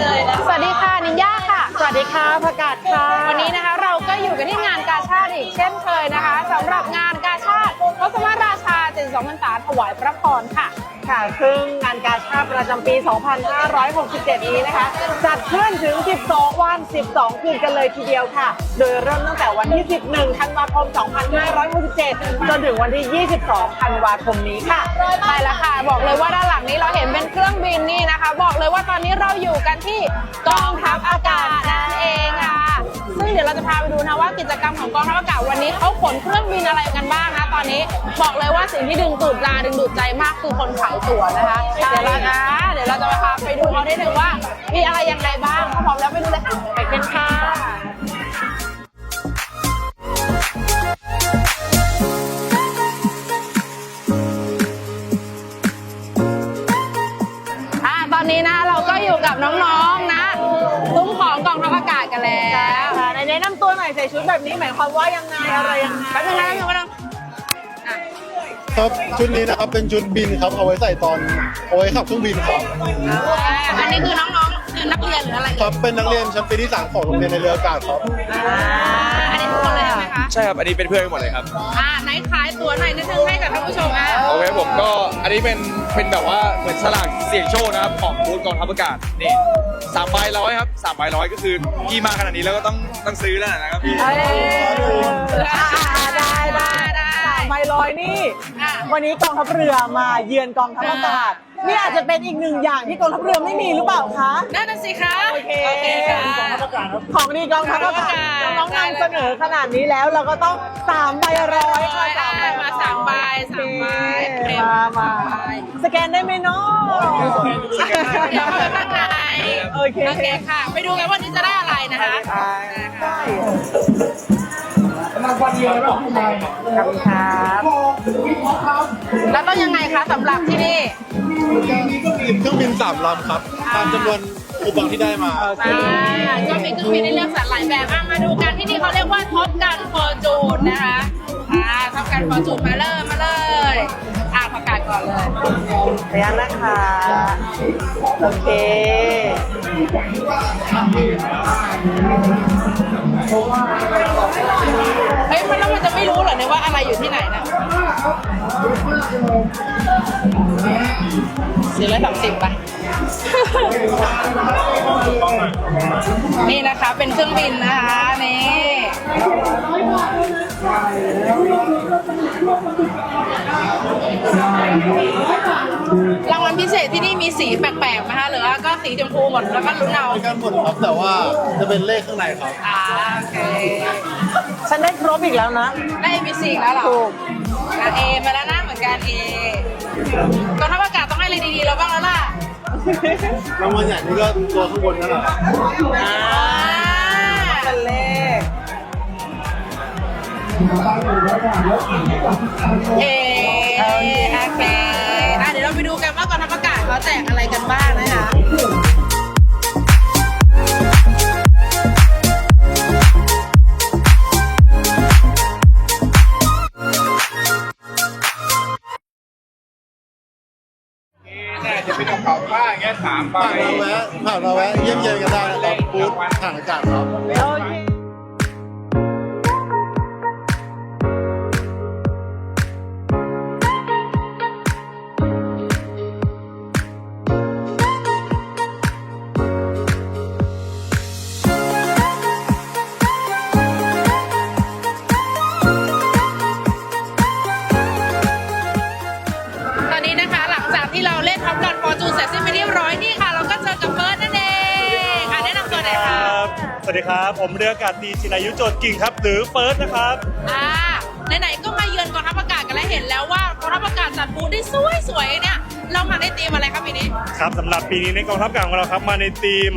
สดีค่ะนินย่าค่ะ สวัสดีค่ะประกาศค่ะ วันนี้นะคะเราก็อยู่กันที่งานกาชาติอีกเช่นเคยนะคะสำหรับงานกาชาติพระสมมาราชา72พรรษาถวายพระพรค่ะ ค่ะ ซึ่งงานกาชาติประจำปี 2567 นี้นะคะ จัดขึ้นถึง 12 วัน 12 คืนกันเลยทีเดียวค่ะ โดยเริ่มตั้งแต่วันที่ 11 ธันวาคม 2567 จนถึงวันที่ 22 ธันวาคมนี้ค่ะใช่แล้วค่ะ บอกเลยว่าด้านหลังนี้เราเห็นเป็นเครื่องบินนี่นะคะ บอกเลยว่าตอนนี้เราอยู่กันที่กองทัพอากาศนั่นเอง ค่ะซึ่งเดี๋ยวเราจะพาไปดูนะว่ากิจกรรมของกองทัพอากาศวันนี้เขาขนเครื่องบินอะไรกันบ้างนะตอนนี้บอกเลยว่าสิ่งที่ดึงดูดตาดึงดูดใจมากคือคนขายตั๋วนะคะเดี๋ยวเรานะเดี๋ยวเราจะพาไปดูเขาได้หนึ่งว่า มีอะไรยังไงบ้างถ้าพร้อมแล้วไปดูเลยค่ะไปกันค่ะอ่าตอนนี้นะเราก็อยู่กับน้องๆนะซุ้มของกองทัพอากาศกันแล้วค่ะใน แนะนำตัวหน่อยใส่ชุดแบบนี้หมายความว่ายังไงอะไรยังไงแป๊บนึงนะแป๊บนึงแป๊บนึงครับชุดนี้นะครับเป็นชุดบินครับเอาไว้ใส่ตอนเอาไว้ขับเครื่องบินครับ อ่าอันนี้คือน้องๆคือ นักเรียนหรืออะไรครับเป็นนักเรียนชั้นปีที่สามของโรงเรียนในเรืออากาศครับอ่าอันนี้ทุกคนเลยใช่ไหมคะใช่ครับ อันนี้เป็นเพื่อนกันหมดเลยครับ อ่าไหนขายตัวหน่อยนิดนึงให้กับท่านผู้ชมอะโอเคผมก็อันนี้เป็นเป็นแบบว่าเหมือนสลากเสี่ยงโชคนะครับของบูธกองทัพอากาศนี่สามใบร้อยครับสามใบร้อยก็คือพี่มาขนาดนี้แล้วก็ต้องต้องซื้อแล้วนะครับพี่ เอ้ยอ่าได้ได้ได้สามใบลอยนี่ อะ วันนี้กองทัพเรือมาเยือนกองทัพอากาศ นี่อาจจะเป็นอีกหนึ่งอย่างที่กองทัพเรือไม่มีหรือเปล่าคะ นั่นน่ะสิคะโอเค ค่ะ ของดีกองทัพอากาศน้องๆนำเสนอขนาดนี้แล้วเราก็ต้องสามใบร้อยค่ะสามใบมาสามใบสามใบมามาสแกนได้ไหมเนาะเดี๋ยวเข้าไปข้างในโอเค โอเคค่ะ ไปดูกันว่านี้จะได้อะไรนะคะ ใช่ขอบคุณครับแล้วต้องยังไงคะสำหรับที่นี่มีเครื่องบินสามลำครับ ตามจำนวนคูปองที่ได้มาอ่าก็มีเครื่องบินให้เลือกสรรหลายแบบอะมาดูกันที่นี่เขาเรียกว่าท็อปกันฟอร์จูนนะคะอ่าท็อปกันฟอร์จูนมาเลยมาเลย อ่าประกาศก่อนเลยพยานนะคะ โอเค เฮ้ยมันแล้วมันจะไม่รู้เหรอเนี่ยว่าอะไรอยู่ที่ไหนนะสี่ร้อยสามสิบไป นี่นะคะเป็นเครื่องบินนะคะนี่รางวัลพิเศษที่นี่มีสีแปลกๆไหมคะหรือว่าก็สีชมพูหมดแล้วก็ลุ้นเอาเป็นกันหมดครับแต่ว่าจะเป็นเลขข้างในครับอ่าโอเคฉันได้ครบอีกแล้วนะ ได้ ABC อีกแล้วเหรอถูกอะเอมาแล้วนะเหมือนกันเอกองทัพอากาศต้องให้อะไรดีๆเราบ้างแล้วล่ะ รางวัลใหญ่นี่ก็ตัวข้างบนนั่นแหละอ่าเป็นเลขเอโอเคอะเดี๋ยวเราไปดูกันว่ากองทัพอากาศเขาแจกอะไรกันบ้างนะคะ อย่างเงี้ยสามใบผ่านมาแวะผ่านมาแวะเยี่ยมเยียนกันได้นะครับบูธทางอากาศครับ โอเค วัสดีครับ ผมเรืออากาศตรีจินายุโจทย์กิ่งครับ หรือเฟิร์สนะครับ อ่าไหนๆก็มาเยือนกองทัพอากาศกันแล้วเห็นแล้วว่ากองทัพอากาศจัดบูธได้สวยๆเนี่ยเรามาในธีมอะไรครับปีนี้ ครับสำหรับปีนี้ในกองทัพอากาศของเราครับมาในทีม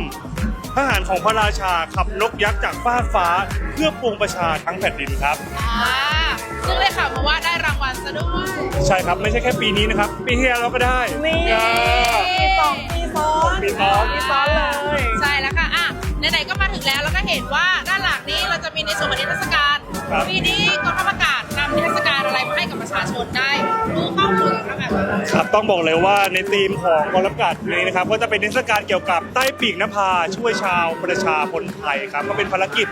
ทหารของพระราชาขับนกยักษ์จากฟ้ากฟ้า เพื่อปวงประชาทั้งแผ่นดินครับ อ่าซึ่งได้ข่าวมาว่าได้รางวัลซะด้วย ใช่ครับไม่ใช่แค่ปีนี้นะครับ ปีที่แล้วเราก็ได้นี่อ่าปีสอง ส่วนของนิทรรศการครับปีนี้กองทัพอากาศนำนิทรรศการอะไรมาให้กับประชาชนได้ดูข้อ ครับต้องบอกเลยว่าในธีมของกองทัพอากาศนี้นะครับก็จะเป็นนิทรรศการเกี่ยวกับใต้ปีกนภาช่วยชาวประชาคนไทยครับก็เป็นภารกิจ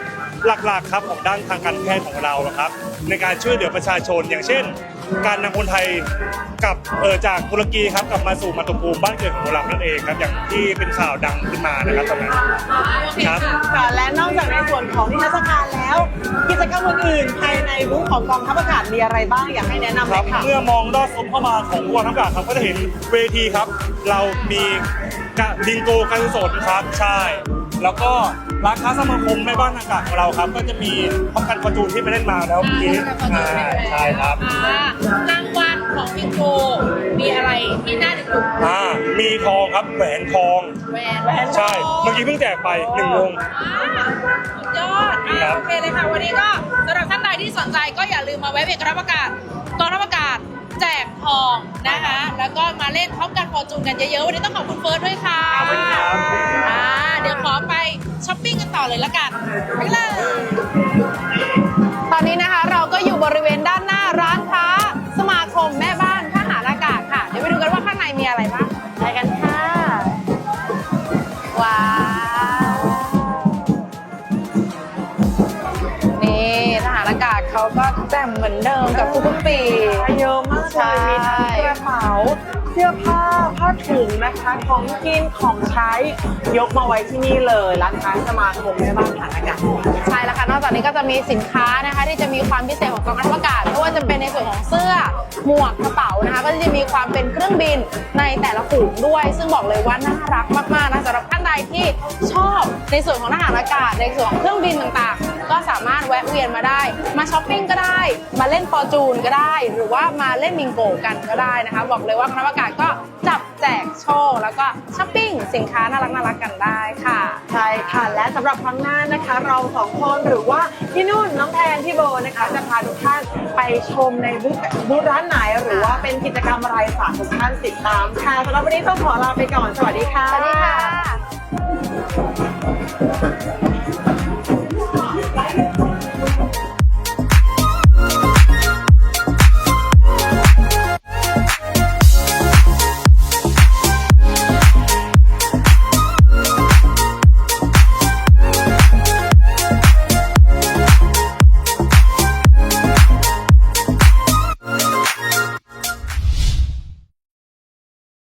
หลักๆครับของด้านทางการแพทย์ของเราครับ ในการช่วยเหลือประชาชนอย่างเช่น การนำคนไทยกลับเออจากตุรกีครับกลับมาสู่มาตุภูมิบ้านเกิดของเรานั่นเองครับอย่างที่เป็นข่าวดังขึ้นมานะครับตอนนั้นครับค่ะและนอกจากในส่วนของนิทรรศการแล้ว กิจกรรมอื่นๆภายในบูธของกองทัพอากาศมีอะไรบ้างอยากให้แนะนำคเลรัยบค่ะเมื่อมองลอดซุ้มเข้ามาของกองทัพอากาศครับก็จะเห็นเวทีครับ เรามีกะบิงโกการกุศลครับใช่ แล้วก็ร้านค้าสมาคมแม่บ้านอากาศของเราครับ ก็จะมีพบกันประจูนที่ไปเล่นมาแล้วเมื่อกี้อ่าใช่ครับอ่ารางวัลของพิงโกมีอะไรที่น่าดึงดูดอ่ามีทองครับแหวนทองแหวนแหวนใช่เมื่อกี้เพิ่งแจกไปหนึ่งวงอ่าสุดยอดอ่าครับโอเคเลยค่ะวันนี้ก็สำหรับท่านใดที่สนใจก็อย่าลืมมาแวะเวียนกองทัพอากาศกองทัพอากาศ แจกทองนะคะ แล้วก็มาเล่นพร้อมกันฟอร์จูนกันเยอะๆ วันนี้ต้องขอบคุณเฟิร์สด้วยค่ะขอบคุณครับ อ่าเดี๋ยวขอไปช้อปปิ้งกันต่อเลยละกันไปเลย แต่งเหมือนเดิมกับทุกๆปี เยอะมากใช่เลยมีทั้งกระเป๋า เสื้อผ้าผ้าถุงนะคะ ของกินของใช้ยกมาไว้ที่นี่เลยร้านค้าสมาคมแม่บ้านฐานอากาศใช่แล้วค่ะนอกจากนี้ก็จะมีสินค้านะคะที่จะมีความพิเศษของกองทัพอากาศไม่ว่าจะเป็นในส่วนของเสื้อหมวกกระเป๋านะคะ ก็จะมีความเป็นเครื่องบินในแต่ละฝูงด้วย ซึ่งบอกเลยว่าน่ารักมากๆนะสำหรับท่านใดที่ชอบในส่วนของทหารอากาศในส่วนของเครื่องบินต่างๆ ก็สามารถแวะเวียนมาได้ มาช้อปปิ้งก็ได้ มาเล่นฟอร์จูนก็ได้ หรือว่ามาเล่นมิงโกกันก็ได้นะคะ บอกเลยว่ากองทัพอากาศก็จับแจกโชคแล้วก็ช้อปปิ้งสินค้าน่ารักน่ารักๆกันได้ค่ะ ใช่ค่ะและสำหรับครั้งหน้านะคะ เราสองคนหรือว่าพี่นุ่นน้องแทนพี่โบนะคะ จะพาทุกท่านไปชมในบูธบูธร้านไหนหรือว่าเป็นกิจกรรมอะไรฝากทุกท่านติดตามค่ะสำหรับวันนี้ต้องขอลาไปก่อนสวัสดีค่ะสวัสดีค่ะ